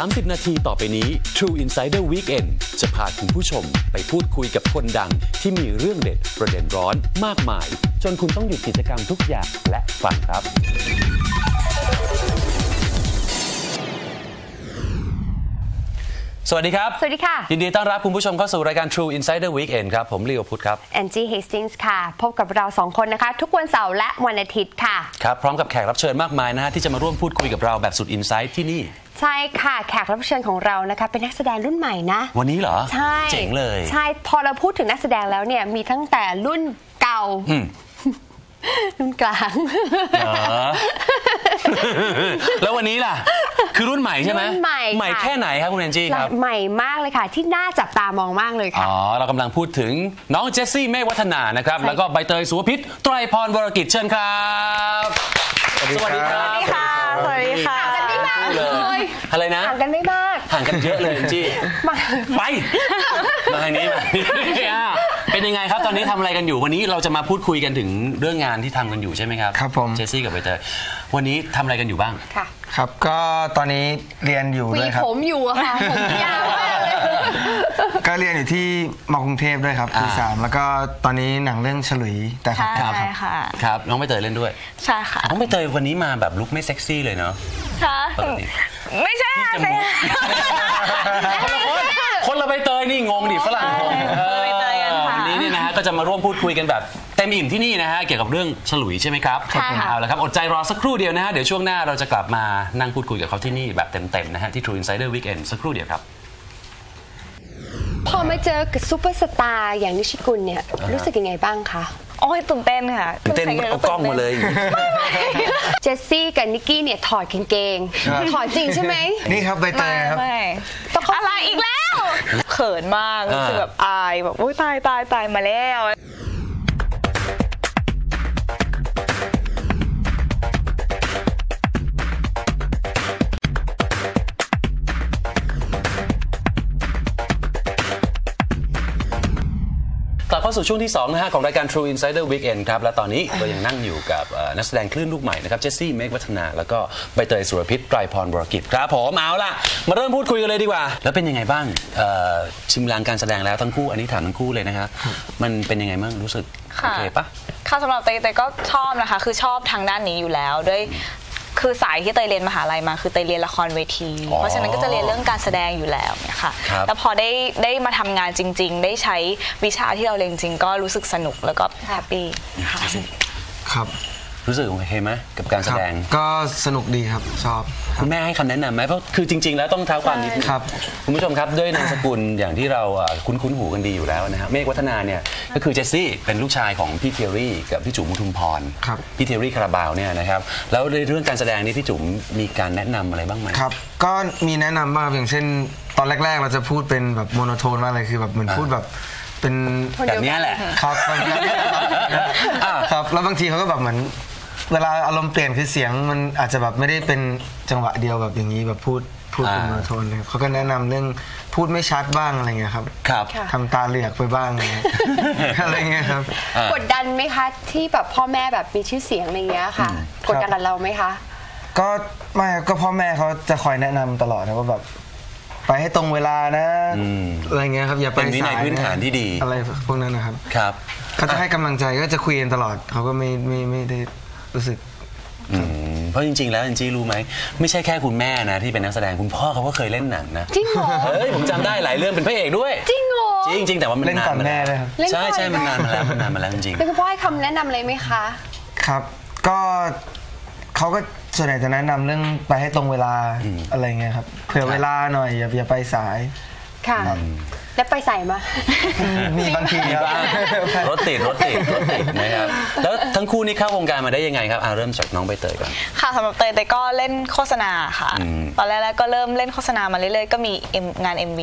30 นาทีต่อไปนี้ True Insider Weekend จะพาคุณผู้ชมไปพูดคุยกับคนดัง ที่มีเรื่องเด็ดประเด็นร้อนมากมาย จนคุณต้องหยุดกิจกรรมทุกอย่างและฟังครับ สวัสดีครับ สวัสดีค่ะ ยินดีต้อนรับคุณผู้ชมเข้าสู่รายการ True Insider Weekend ครับ ผมลีโอพุทธครับ แอนจี้เฮสติงส์ค่ะ พบกับเราสองคนนะคะ ทุกวันเสาร์และวันอาทิตย์ค่ะ ครับ พร้อมกับแขกรับเชิญมากมายนะฮะ ที่จะมาร่วมพูดคุยกับเราแบบสุดอินไซต์ที่นี่ใช่ค่ะแขกรับเชิญของเรานะคะเป็นนักแสดงรุ่นใหม่นะ วันนี้เหรอ ใช่ เจ๋งเลย ใช่ พอเราพูดถึงนักแสดงแล้วเนี่ยมีตั้งแต่รุ่นเก่าอืม รุ่นกลางเหรอแล้ววันนี้ล่ะ คือรุ่นใหม่ใช่ไหมรุ่นใหม่ค่ะ ใหม่แค่ไหนครับคุณแอนจี้ครับ ใหม่มากเลยค่ะ ที่น่าจับตามองมากเลยค่ะ อ๋อ เรากำลังพูดถึงน้องเจสซี่เมฆวัฒนานะครับใช่แล้วก็ใบเตยสุวพิษไตรพรวรกิจเชิญครับสวัสดีครับสวัสดีค่ะ สวัสดีค่ะห่างกันไม่มากเลเลยยอะไรนะ ห่างกันไม่มาก ห่างกันเยอะเลยแอนจี้ มา ไป มาทางนี้มาอะ เป็นยังไงครับตอนนี้ทำอะไรกันอยู่ วันนี้เราจะมาพูดคุยกันถึงเรื่องงานที่ทำกันอยู่ใช่ไหมครับครับผม เจสซี่กับใบเตยวันนี้ทำอะไรกันอยู่บ้าง ค่ะครับก็ตอนนี้เรียนอยู่หวีด้วยครับ ผมอยู่อะค่ะผมยาวมากเลยก็เรียนอยู่ที่มอกรุงเทพด้วยครับปีอ่า สามแล้วก็ตอนนี้หนังเรื่องฉลุยแต่ขับ ใช่ครับค่ะ ครับน้องใบเตยเล่นด้วยใช่ค่ะน้องใบเตยวันนี้มาแบบลุคไม่เซ็กซี่เลยเนาะค่ะปกติไม่ใช่ค่ะจมูกคนละคนคนละใบเตยนี่งงดิฝรั่งงงคนละใบเตย ก็จะมาร่วมพูดคุยกันแบบเต็มอิ่มที่นี่นะฮะเกี่ยวกับเรื่องฉลุยใช่ไหมครับค่ะ เอาละครับอดใจรอสักครู่เดียวนะฮะเดี๋ยวช่วงหน้าเราจะกลับมานั่งพูดคุยกับเขาที่นี่แบบเต็มๆนะฮะที่ True Insider Weekend สักครู่เดียวครับ พอมาเจอกับซูเปอร์สตาร์อย่างนิชิกุลเนี่ยรู้สึกยังไงบ้างคะ โอ้ยตื่นเต้นค่ะเต้นเอากล้องมาเลย เจสซี่กับนิกกี้เนี่ยถอดกางเกง ถอดจริงใช่ไหม นี่ครับใบเตไม่ยครับ ไม่อะไรอีกแล้ว เขินมากรู้สึกแบบอายแบบโอ้ยตายตายตายมาแล้ว เข้าสู่ช่วงที่2นะฮะของรายการ True Insider Weekend ครับ และตอนนี้เรายังนั่งอยู่กับเอ่อนักแสดงคลื่นลูกใหม่นะครับ เจสซี่เมฆวัฒนา แล้วก็ใบเตยสุรพิษไตรพรวรกิจครับผมเอาล่ะ มาเริ่มพูดคุยกันเลยดีกว่า แล้วเป็นยังไงบ้างเอ่อชิมลางการแสดงแล้วทั้งคู่ อันนี้ถามทั้งคู่เลยนะครับมันเป็นยังไงบ้างรู้สึกโอค่ะเคปะค่ะสำหรับเตยเตยก็ชอบนะคะ คือชอบทางด้านนี้อยู่แล้วด้วย คือสายที่เตยเรียนมหาลัยมา คือเตยเรียนละครเวที อ๋อเพราะฉะนั้นก็จะเรียนเรื่องการแสดงอยู่แล้วเนี่ยค่ะครับ แล้วพอได้ได้มาทำงานจริง ๆ ได้ใช้วิชาที่เราเรียนจริงๆก็รู้สึกสนุกแล้วก็แฮปปี้ค่ะ ครับรู้สึกโอเคไหมกับการแสครับดงก็สนุกดีครับชอบคุณแม่ให้คำแนะนำไหมเพราะคือจริง ๆ แล้วต้องเท้าความนิดนึงครับ คุณผู้ชมครับด้วยนามสกุลอย่างที่เราเอ่อคุ้นคุ้นหูกันดีอยู่แล้วนะฮะเมฆวัฒนาเนี่ยก็คือเจสซี่เป็นลูกชายของพี่เทียรี่กับพี่จุ๋มมุทุมพรครับ พี่เทียรี่คาราบาวเนี่ยนะครับแล้วในเรื่องการแสดงนี่พี่จุ๋มมีการแนะนำอะไรบ้างไหม ครับ ก็มีแนะนำบ้างครับอย่างเช่น ตอนแรก ๆ เราจะพูดเป็นแบบโมโนโทนมากเลยคือแบบเหมือนอ่าพูดแบบเป็นแบบเนี้ยแหละ ครับอ่าครับ แล้วบางทีเขาก็แบบเหมือน เวลาอารมณ์เปลี่ยนคือเสียงมันอาจจะแบบไม่ได้เป็นจังหวะเดียวแบบอย่างนี้แบบพูดพูดเป็นอ่าโมโนโทนเลยครับเขาก็แนะนำเรื่องพูดไม่ชัดบ้างอะไรเงี้ยครับครับค่ะทำตาเหลือกไปบ้างอะไรเงี้ยอะไรเงี้ยครับอ่ากดดันไหมคะที่แบบพ่อแม่แบบมีชื่อเสียงอะไรอย่างเงี้ยค่ะกดดันกับเราไหมคะ ก็ไม่ครับก็พ่อแม่เขาจะคอยแนะนำตลอดนะว่าแบบไปให้ตรงเวลานะอืมอะไรเงี้ยครับอย่าไปเป็นวินัยสายะพื้นฐานที่ดี อะไรพวกนั้นนะครับ ครับเขาจะให้กำลังใจก็จะคุยกันตลอดเขาก็ไม่ไม่ไม่ได้ รู้สึก อืมเพราะจริง ๆ แล้วจริงๆรู้ไหม ไม่ใช่แค่คุณแม่นะที่เป็นนักแสดงคุณพ่อเขาก็เคยเล่นหนังนะ จริงเหรอ เฮ้ย ผมจำได้หลายเรื่องเป็นพระเอกด้วย จริงเหรอ จริงจริงๆแต่ว่ามันเล่นก่อนมาแม่ด้วยครับเล่นก่อนใช่ใช่มันนานมาแล้วมันนานมาแล้วจริงเป็นคุณพ่อให้คำแนะนำอะไรไหมคะ ครับ ก็เขาก็ส่วนใหญ่จะแนะนำเรื่องไปให้ตรงเวลาอะไรเงี้ยครับเผื่อเวลาหน่อยอย่าอย่าไปสายค่ะ แล้วไปใส่มา มีบางทีๆครับบ้างรถติดรถติดรถติดนะครับแล้วทั้งคู่นี่เข้าวงการมาได้ยังไงครับอ่าเริ่มจากน้องใบเตยก่อนค่ะสำหรับเตยเตยก็เล่นโฆษณาค่ะอืมตอนแรกๆก็เริ่มเล่นโฆษณามาเรื่อยๆก็มี M- งาน MV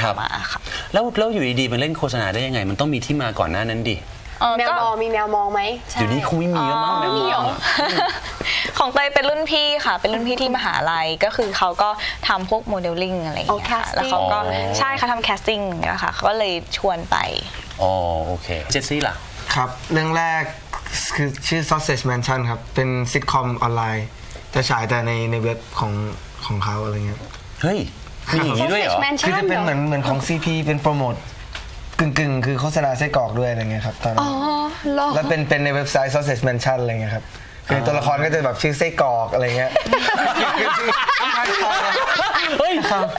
ครับมาค่ะแล้วแล้วอยู่ดีๆมันเล่นโฆษณาได้ยังไง มันต้องมีที่มาก่อนหน้านั้นดิเอ่อ แมวก็มองมีแมวมองไหมเดี๋ยวนี้คงไม่มีแล้วมั้งอ๋อแมวมีเหรอของเตยเป็นรุ่นพี่ค่ะ เป็นรุ่นพี่ที่มหาลัยก็คือเขาก็ทำพวกโมเดลลิ่งอะไรอย่างอ๋อเงี้ยค่ะ casting แล้วเขาก็อ๋อใช่เขาทำแคสติ้งอย่างเงี้ยค่ะเขาก็เลยชวนไปอ๋อโอเคเจสซี่ล่ะครับ เรื่องแรกคือชื่อ Sausage Mansion ครับ เป็นซิทคอมออนไลน์จะฉายแต่ในในเว็บของของเขาอะไรเงี้ยเฮ้ยมีอย่างนี้ด้วยเหรอ Sausage คือ Mansion จะเป็นเหมือนเหมือนของ CP เป็นโปรโมท กึ่งกึ่งๆคือโฆษณาไส้กรอกด้วยอะไรเงี้ยครับตอนนั้อ๋อนเหรอแล้วเป็นเป็นในเว็บไซต์ Sausage Mansion อะไรเงี้ยครับคือตัวละครก็จะแบบชื่อไส้กรอกอะไรเงี้ยเฮ้ย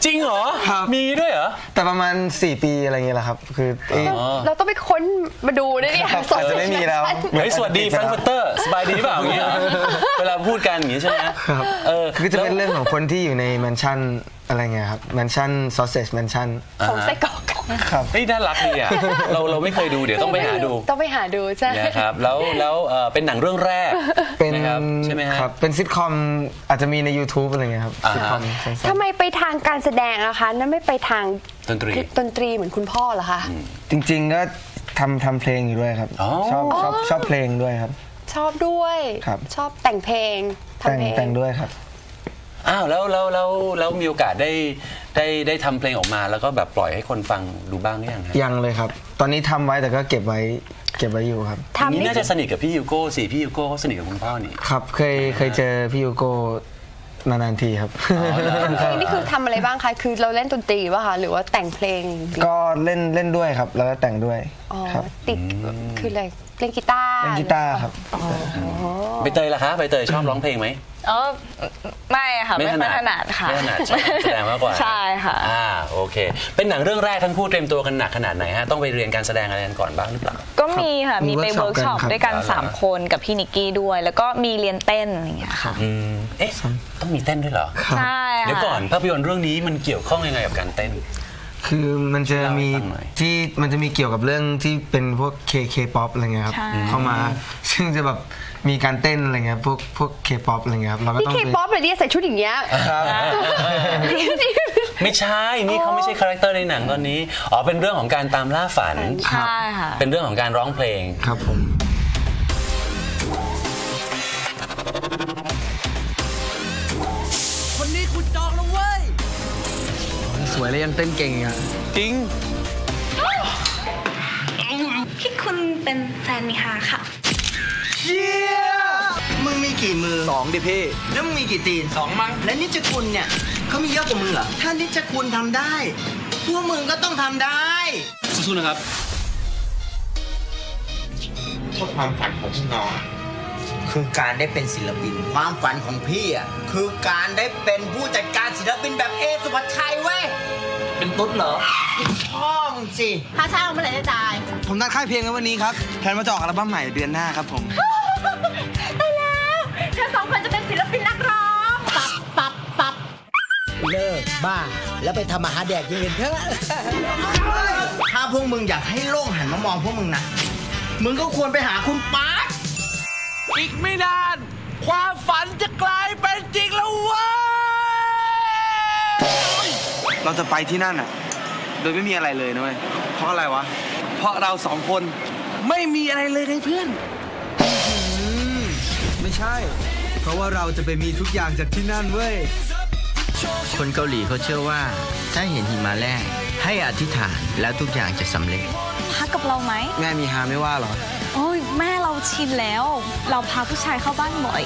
จริงเหรอครับมีด้วยเหรอ แต่ประมาณ 4 ปีอะไรเงี้ยแหละครับ คือไอ้เราต้องไปค้นมาดูด้วยเนี่ยครับอาจจะไม่มีแล้วเฮ้ยสวัสดีแฟรงก์เฟิร์เตอร์สบายดีเปล่าอย่างเงี้ยเหรอเวลาพูดกันอย่างงี้ใช่ไหมครับเออคือจะเป็นเรื่องของคนที่อยู่ในแมนชั่นอะไรเงี้ยครับแมนชั่น Sausage Mansion ของไส้กรอกครับเฮ้ยน่ารักดีอะเราเราไม่เคยดูเดี๋ยวต้องไปหาดู ต้องไปหาดูใช่นะครับแล้วแล้วเอ่อเป็นหนังเรื่องแรกเป็นนะครับใช่ไหมฮะครับเป็นซิทคอมอาจจะมีใน YouTube อะไรเงี้ยครับอ่าฮะซิทคอมสั้นๆทำไมไปทางการแสดงอะคะนั่นไม่ไปทางดนตรีดนตรีเหมือนคุณพ่อเหรอคะจริงๆก็ทำทำเพลงอยู่ด้วยครับอ๋อชอบชอบชอบเพลงด้วยครับ ชอบด้วยครับชอบแต่งเพลงแต่งทำเพลงแต่งด้วยครับ อ้าวแล้วแล้วแล้วแล้วมีโอกาสได้ได้ได้ทำเพลงออกมา แล้วก็แบบปล่อยให้คนฟังดูบ้างหรือยังฮะยังเลยครับ ตอนนี้ทำไว้แต่ก็เก็บไว้เก็บไว้อยู่ครับ อันทำนี้นี่น่าจะสนิทกับพี่ยูโก้สิพี่ยูโก้เขาสนิทกับคุณพ่อนี่ ครับเคยเคยเจอพี่ยูโก้นานๆทีครับนี่คือทำอะไรบ้างคะ คือเราเล่นดนตรีป่ะคะ หรือว่าแต่งเพลงอย่างเดียวก็เล่นเล่นด้วยครับ แล้วก็แต่งด้วยอ๋อครับติดคืออะไรเล่นกีตาร์เล่นกีตาร์ครับใบเตยล่ะคะใบเตยชอบร้องเพลงไหมเออไม่ค่ะไม่ค่อยถนัดค่ะไม่ถนัดชอบแสดงมากกว่าใช่ค่ะอ่าโอเค เป็นหนังเรื่องแรกทั้งคู่เตรียมตัวกันหนักขนาดไหนฮะต้องไปเรียนการแสดงอะไรกันก่อนบ้างหรือเปล่าก็มีค่ะมีมีไป workshop เวิร์กช็อปกันครับด้วยกันอ่า3คนกับพี่นิกกี้ด้วย แล้วก็มีเรียนเต้นอย่างเงี้ยค่ะอืมเอ๊ะต้องมีเต้นด้วยเหรอครับใช่ค่ะเดี๋ยวก่อนภาพยนตร์เรื่องนี้มันเกี่ยวข้องยังไงกับการเต้น คือมันจะมีเล่าให้ฟังหน่อยที่มันจะมีเกี่ยวกับเรื่องที่เป็นพวก K K pop อะไรเงี้ยครับใช่เข้ามา ซึ่งจะแบบมีการเต้นอะไรเงี้ยพวกพวก K pop อะไรเงี้ยครับเราก็นี่ต้องเคไปป๊อปเลยเนี่ยใส่ชุดอย่างเงี้ยครับไม่ใช่ นี่เขาไม่ใช่คาแรคเตอร์ในหนังตอนนี้ อ๋อ เป็นเรื่องของการตามล่าฝัน ใช่ค่ะ เป็นเรื่องของการร้องเพลง ครับผม สวยแล้วยังเต้นเก่งอะจริง ที่คุณเป็นแฟนมิฮาค่ะมึงมีกี่มือสองดิพี่ แล้วมึงมีกี่ตีนสองมั้งและนิจคุณเนี่ยเขามีเยอะกว่ามึงเหรอ ถ้านิจคุณทำได้ พวกมึงก็ต้องทำได้ สู้ๆนะครับความฝันของพี่น้อง คือการได้เป็นศิลปิน ความฝันของพี่อะคือการได้เป็นผู้จัดการศิลปินแบบเอสุภาชัยเว้ย เป็นตุ๊ดเหรอพ่อมึงสิถ้าเช่าเมื่อไหร่จะจ่าย ผมตั้งค่ายเพลงไว้วันนี้ครับแพลนมาจะออกอัลบั้มใหม่เดือนหน้าครับผมได้แล้วเธอสองคนจะเป็นศิลปินนักร้องปับปับปับเลิกบ้า แล้วไปทำอาหารแดกอย่างอื่นเถอะถ้าพวกมึงอยากให้โลกหันมามองพวกมึงนะมึงก็ควรไปหาคุณป๊าร์ค อีกไม่นาน ความฝันจะกลายเป็นจริงแล้วเว้ยเราจะไปที่นั่นอะ โดยไม่มีอะไรเลยนะเว้ยเพราะอะไรวะ เพราะเราสองคนไม่มีอะไรเลยไงเพื่อน ไม่ใช่ เพราะว่าเราจะไปมีทุกอย่างจากที่นั่นเว้ย คนเกาหลีเขาเชื่อว่า ถ้าเห็นหิมะแรกให้อธิษฐานแล้วทุกอย่างจะสำเร็จพักกับเราไหมแม่มีฮาไม่ว่าเหรอ โอ้ยแม่เราชินแล้ว เราพาผู้ชายเข้าบ้านบ่อย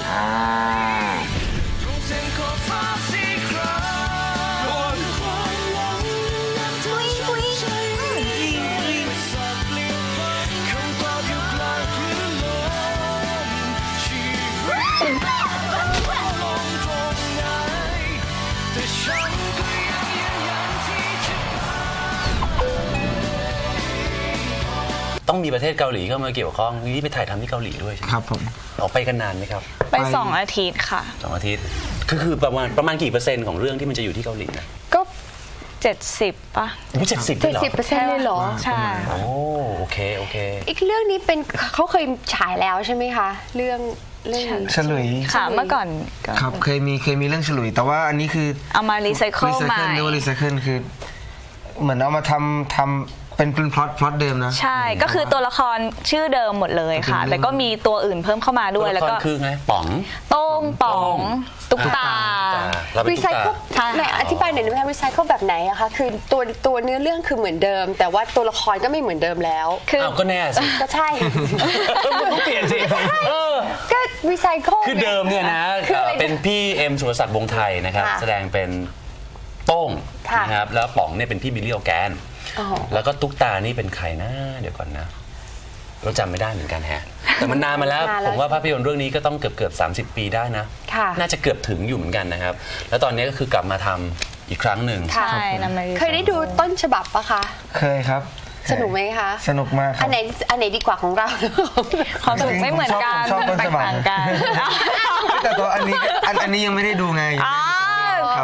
ต้องมีประเทศเกาหลีเข้ามาเกี่ยวข้องนี่ไปถ่ายทำที่เกาหลีด้วยใช่ไหมครับผมออกไปกันนานไหมครับ ไปสองอาทิตย์ค่ะสองอาทิตย์คือคือประมาณประมาณกี่เปอร์เซ็นต์ของเรื่องที่มันจะอยู่ที่เกาหลีนะก็70ป่ะเจ็ดสิบเลยเหรอ70เปอร์เซ็นต์เลยเหรอ ใช่โอ้โอเคโอเค อีกเรื่องนี้เป็นเขาเคยฉายแล้วใช่ไหมคะ เรื่องเรื่องนี้ฉลุยค่ะเมื่อก่อนก็ครับเคยมีเคยมีเรื่องฉลุย แต่ว่าอันนี้คือเอามารีไซเคิลรีไซใหม่เคิลเรียกว่ารีไซเคิลคือ เหมือนเอามาทำทำ เป็นเป็นพล็อตพล็อตเดิมนะใช่ก็คือตัวละครชื่อเดิมหมดเลยค่ะ แต่ก็มีตัวอื่นเพิ่มเข้ามาด้วยแล้วก็ตัวละครคือไงป๋องโต้งป๋องตุ๊กตาเราเป็นรีตุ๊ไซกเคิลตาใช่ค่ะไหนอธิบายหน่อยได้ไหมคะรีไซเคิลแบบไหนอะคะคือตัวตัวเนื้อเรื่องคือเหมือนเดิม แต่ว่าตัวละครก็ไม่เหมือนเดิมแล้วคืออ้าวก็แน่สิก็ใช่มันต้องเปลี่ยนสิเออก็รีไซเคิลคือเดิมเนี่ยนะคืออะไรเอ่อเป็นพี่เอ็มสุรศักดิ์วงศ์ไทยนะครับค่ะแสดงเป็นโป้งค่ะนะครับแล้วป๋องเนี่ยเป็นพี่บิลลี่โอแกนอ๋อ แล้วก็ตุ๊กตานี่เป็นใครนะเดี๋ยวก่อนนะเราจำไม่ได้เหมือนกันแฮะ แต่มันนานมาแล้วนานแล้วผมว่าภาพยนตร์เรื่องนี้ก็ต้องเกือบเกือบสาปีได้นะค่ะน่าจะเกือบถึงอยู่เหมือนกันนะครับ แล้วตอนนี้ก็คือกลับมาทำอีกครั้งหนึ่งค่ะใช่นำมาเคยได้ดูต้นฉบับปะคะ เคยครับ สนุกไหมคะ สนุกมากครัอับนไหนอันไหนดีกว่าของเราความสนุกไม่เหมือนกันผมชอบต้นแตฉกบับต่างกันแต่ตัวอันนี้อันอันนี้ยังไม่ได้ดูไงอ๋อครับ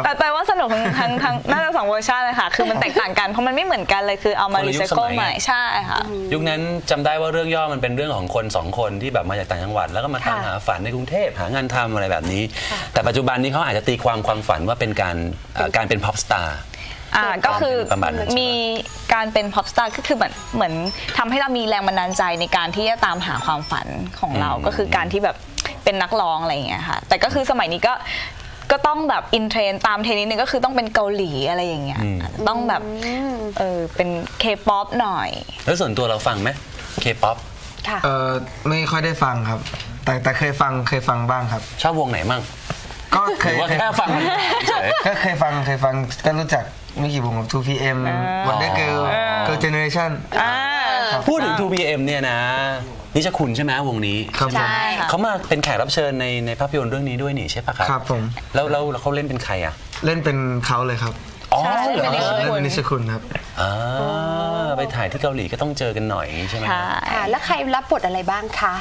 แต่แต่ว่าสนุกทั้งทั้งทั้งน่าจะสองเวอร์ชันเลยค่ะ คือมันแตกต่างกันเพราะมันไม่เหมือนกันเลยคือเอามาคนละรียุคไซเคิลสมัยใหม่ใช่ค่ะ ยุคนั้นจำได้ว่าเรื่องย่อมันเป็นเรื่องของคนสองคนที่แบบมาจากต่างจังหวัด แล้วก็มาตามค่ะหาฝันในกรุงเทพหางานทำอะไรแบบนี้ แต่ปัจจุบันนี้เขาอาจจะตีความความฝันว่าเป็นการเอ่อการเป็น pop star อ่าก็คือประมาณนั้นใช่ไหมมีการเป็น pop star ก็คือเหมือนเหมือนทำให้เรามีแรงบันดาลใจในการที่จะตามหาความฝันของเราก็คือการที่แบบเป็นนักร้องอะไรอย่างเงี้ยค่ะ แต่ก็คือสมัยนี้ก็ ก็ต้องแบบอินเทรนตามเทรนนิดนึงก็คือต้องเป็นเกาหลีอะไรอย่างเงี้ยต้องแบบเออเป็นเคป๊อปหน่อย แล้วส่วนตัวเราฟังไหม K-pop ค่ะเออไม่ค่อยได้ฟังครับ แต่แต่เคยฟังเคยฟังบ้างครับ ชอบวงไหนมั่งก็เคหรืยอว่าแค่ฟังเฉยก็เคยฟังเคยฟังก็รู้จักไม่กี่วงครับ 2PM Wonder Girl Girl Generation อ่าพูดถึง 2PM เนี่ยนะนิชคุณใช่ไหมวงนี้ ครับผมใช่ค่ะเขามาเป็นแขกรับเชิญในในภาพยนตร์เรื่องนี้ด้วยนี่ใช่ปะครับครับผม แล้วแล้วแล้วเขาเล่นเป็นใครอะเล่นเป็นเขาเลยครับอ๋อใช่เหรอเป็นนิชเล่นคุณเป็นนิชคุณครับอ่าไปถ่ายที่เกาหลีก็ต้องเจอกันหน่อยใช่ไหมค่ะค่ะ แล้วใครรับบทอะไรบ้างคะ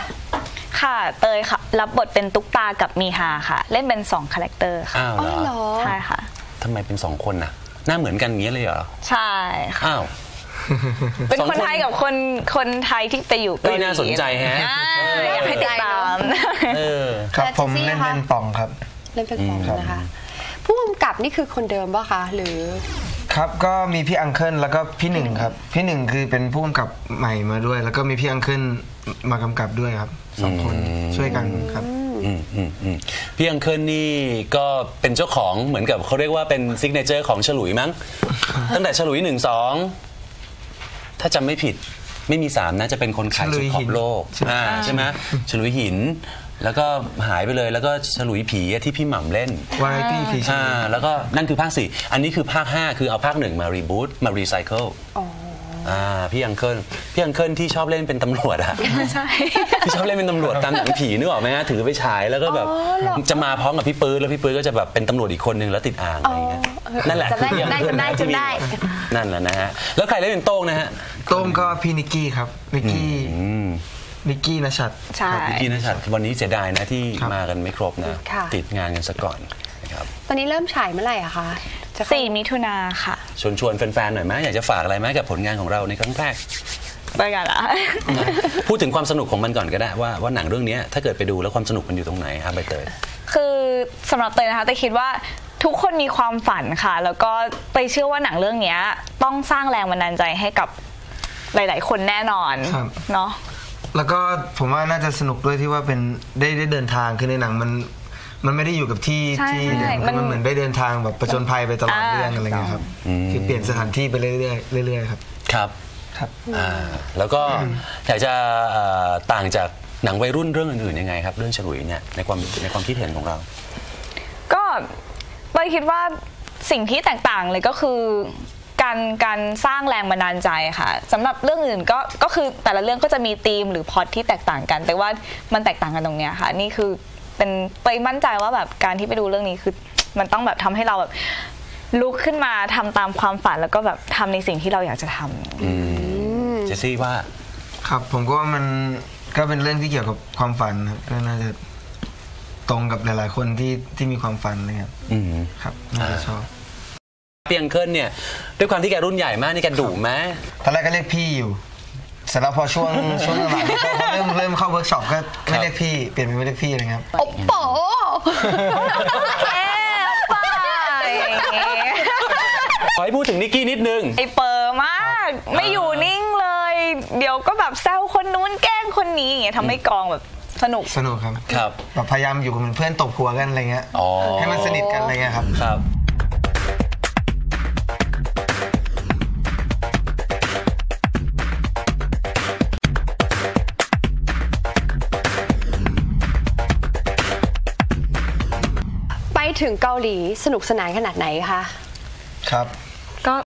ค่ะ เตยค่ะ รับบทเป็นตุ๊กตากับมีฮาค่ะ เล่นเป็น2คาแรคเตอร์ค่ะอ้าวอ๋อเหรเหรออใช่ค่ะทำไมเป็นสองคนน่ะ หน้าเหมือนกันอย่างนี้เลยเหรอ ใช่ค่ะ อ้าว เป็นสองคคนนไทยกับคนคนไทยที่ไปอยู่เกาหเฮ้ยลีน่าสนใจแฮะอ่าอยากให้ติดตามเออครับแล้วผมเจสซี่เล่นคะเป็นป่องครับ เล่นเป็นปองนะคะผู้กำกับนี่คือคนเดิมปะคะหรือครับก็มีพี่อังเคิลแล้วก็พี่หนึ่งครับ พี่หนึ่งคือเป็นผู้กำกับใหม่มาด้วย แล้วก็มีพี่อังเคิลมากำกับด้วยครับสองคนช่วยกันครับอืมอืมอืมพี่อังเคิลนี่ก็เป็นเจ้าของเหมือนกับเขาเรียกว่าเป็นซิกเนเจอร์ของฉลุยมั้งตั้งแต่ฉลุยหนึ่งสอง ถ้าจำไม่ผิดไม่มีสามนะจะเป็นคนขายฉลุสุดยขหิอบนโลกอ่าใช่ไหมฉลุยหินแล้วก็หายไปเลยแล้วก็ฉลุยผีอะที่พี่หม่ำเล่นวาไรตี้พีชอ่าแล้วก็นั่นคือภาคสี่อันนี้คือภาคห้าคือเอาภาคหนึ่งมารีบูตมารีไซเคิล อ่าพี่อังเคิลพี่อังเคิลที่ชอบเล่นเป็นตำรวจอะใช่ ที่ชอบเล่นเป็นตำรวจตามหนังผีนึกออกไหมฮะถือไปฉายแล้วก็แบบจะมาพร้อมกับพี่ปื้ดแล้วพี่ปื้ดก็จะแบบเป็นตำรวจอีกคนนึงแล้วติดอ่างอะไรอย่างเงี้ยนั่นแหละจำได้คือพี่อังเคิลจำได้นะที่มีจำได้นั่นแหละนะฮะแล้วใครเล่นเป็นโต้งนะฮะโต้งก็พี่นิกกี้ครับนิกกี้อืมนิกกี้นชัดใช่พี่กีนชัดวันนี้เสียดายนะที่ครับมากันไม่ครบนะค่ะติดงานกันซะก่อนนะครับตอนนี้เริ่มฉายเมื่อไหร่อะคะจะเข้า สี่มิถุนาค่ะ ชวนชวนๆแฟนๆหน่อยไหมอยากจะฝากอะไรไหมกับผลงานของเราในครั้งแรกไปกันละพูดถึงความสนุกของมันก่อนก็ได้ว่าว่าหนังเรื่องนี้ถ้าเกิดไปดูแล้วความสนุกมันอยู่ตรงไหนครับใบเตยคือสำหรับเตยนะคะเตยคิดว่าทุกคนมีความฝันค่ะ แล้วก็เตยเชื่อว่าหนังเรื่องเนี้ยต้องสร้างแรงบันดาลใจให้กับหลาย ๆ คนแน่นอนครับเนาะแล้วก็ผมว่าน่าจะสนุกด้วยที่ว่าเป็นได้ได้เดินทางคือในหนังมัน มันไม่ได้อยู่กับที่ใช่ที่เดิมมัน มันเหมือนได้เดินทางแบบประจนภัยไปตลอดอ่า เรื่องอะไรเงี้ยครับอืม คือเปลี่ยนสถานที่ไปเรื่อยๆเรื่อยๆครับ ครับครับ อ่าแล้วก็อยากจะเอ่อต่างจากหนังวัยรุ่นเรื่องอื่นๆยังไงครับ เรื่องฉลุยเนี่ยในความในความคิดเห็นของเรา ก็เตยคิดว่าสิ่งที่แตกต่างเลยก็คือ การการสร้างแรงบันดาลใจค่ะสำหรับเรื่องอื่นก็ก็คือแต่ละเรื่องก็จะมีธีมหรือพล็อตที่แตกต่างกัน แต่ว่ามันแตกต่างกันตรงเนี้ยค่ะ นี่คือ เป็นเตยมั่นใจว่าแบบการที่ไปดูเรื่องนี้คือ มันต้องแบบทำให้เราแบบลุกขึ้นมาทำตามความฝันแล้วก็แบบทำในสิ่งที่เราอยากจะทำเจสซี่ว่า ครับผมก็ว่ามันก็เป็นเรื่องที่เกี่ยวกับความฝันครับก็น่าจะตรงกับหลาย ๆ คนที่ที่มีความฝันนะครับอืมครับน่าจะชอบเปียงเคิลเนี่ยด้วยความที่แกรุ่นใหญ่มากนี่แกดุไหมตอนแรกก็เรียกพี่อยู่เส ร็จแล้วพอช่วงช่วงหลังๆพอพอเริ่มเริ่มเข้าเวิร์กช็อปก็ไม่เรียกพี่เปลี่ยนเป็นไม่เรียกพี่อะไรเงี้ยครับโอ้โหแค่ไปอย่างงี้ขอให้พูดถึงนิกกี้นิดนึง ไอเปอร์มาก ไม่อยู่นิ่งเลย เดี๋ยวก็แบบแซวคนนู้นแกล้งคนนี้อย่างเงี้ยทำให้กองแบบสนุก สนุกครับครับ แบบพยายามอยู่กับเพื่อนตบหัวกันอะไรเงี้ย อ๋อ ให้มันสนิทกันอะไรเงี้ยครับ ครับ ถึงเกาหลีสนุกสนานขนาดไหนคะ ครับ